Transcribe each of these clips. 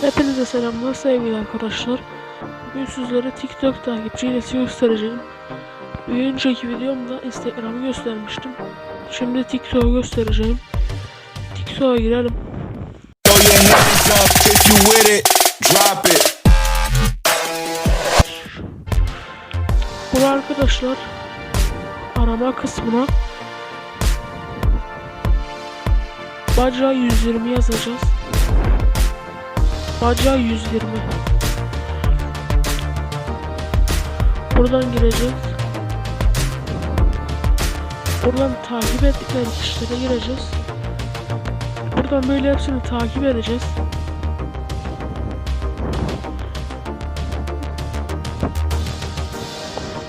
Hepinize selamlar sevgili arkadaşlar. Bugün sizlere TikTok takipçi hilesi göstereceğim. Bir önceki videomda Instagram'ı göstermiştim. Şimdi TikTok'u göstereceğim. TikTok'a girelim. Burada arkadaşlar arama kısmına Baca 120 yazacağız. Baca 120. Buradan gireceğiz. Buradan takip ettikleri kişilere gireceğiz. Buradan böyle hepsini takip edeceğiz.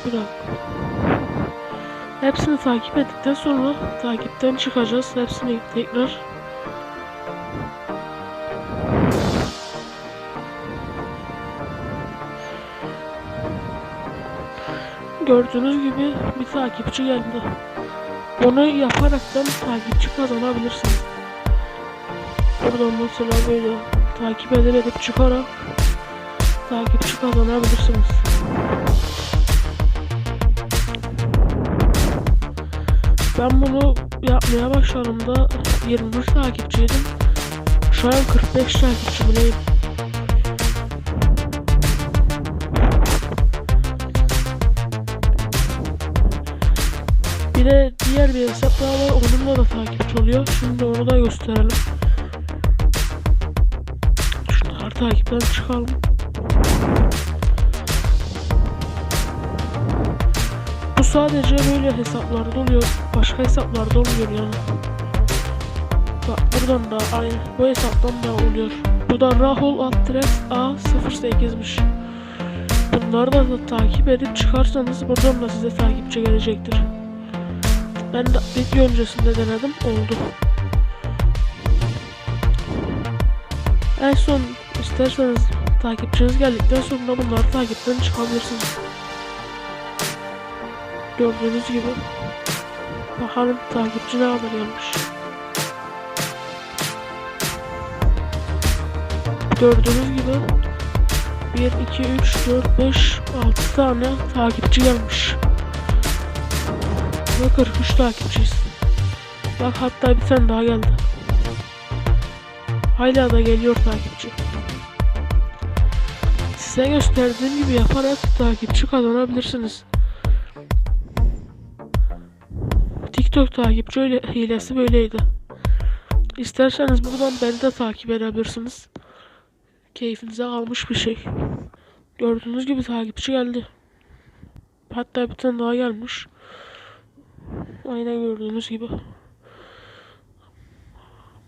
Bir dakika. Hepsini takip ettikten sonra takipten çıkacağız. Hepsini tekrar. Gördüğünüz gibi bir takipçi geldi. Bunu yaparaktan takipçi kazanabilirsiniz. Buradan mesela böyle takip edip çıkarak takipçi kazanabilirsiniz. Ben bunu yapmaya başladığımda 21 takipçiydim. Şu an 45 takipçimdeyim. Bir de diğer bir hesap daha var. Onunla da takipçi oluyor. Şimdi onu da gösterelim. Şunları takipten çıkalım. Bu sadece böyle hesaplarda oluyor. Başka hesaplarda olmuyor yani. Bak buradan da aynı. Bu hesaptan da oluyor. Bu da Rahul Adres A08'miş. Bunları da takip edip çıkarsanız buradan da size takipçi gelecektir. Ben de video öncesinde denedim. Oldu. En son isterseniz takipçiniz geldikten sonra bunları takipten çıkabilirsiniz. Gördüğünüz gibi. Bakalım takipçi ne kadar gelmiş. Gördüğünüz gibi 1, 2, 3, 4, 5, 6 tane takipçi gelmiş. Ve 43 takipçiyiz. Bak hatta bir tane daha geldi. Hala da geliyor takipçi. Size gösterdiğim gibi yaparak takipçi kazanabilirsiniz. TikTok takipçi öyle, hilesi böyleydi. İsterseniz buradan beni de takip edebilirsiniz. Keyfinize kalmış bir şey. Gördüğünüz gibi takipçi geldi. Hatta bir tane daha gelmiş. Aynen gördüğünüz gibi.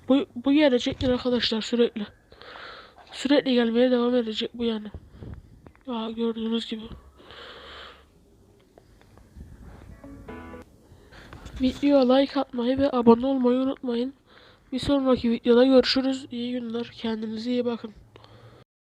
Bu, bu gelecektir arkadaşlar sürekli. Sürekli gelmeye devam edecek bu yani. Aa, gördüğünüz gibi. Videoya like atmayı ve abone olmayı unutmayın. Bir sonraki videoda görüşürüz. İyi günler. Kendinize iyi bakın.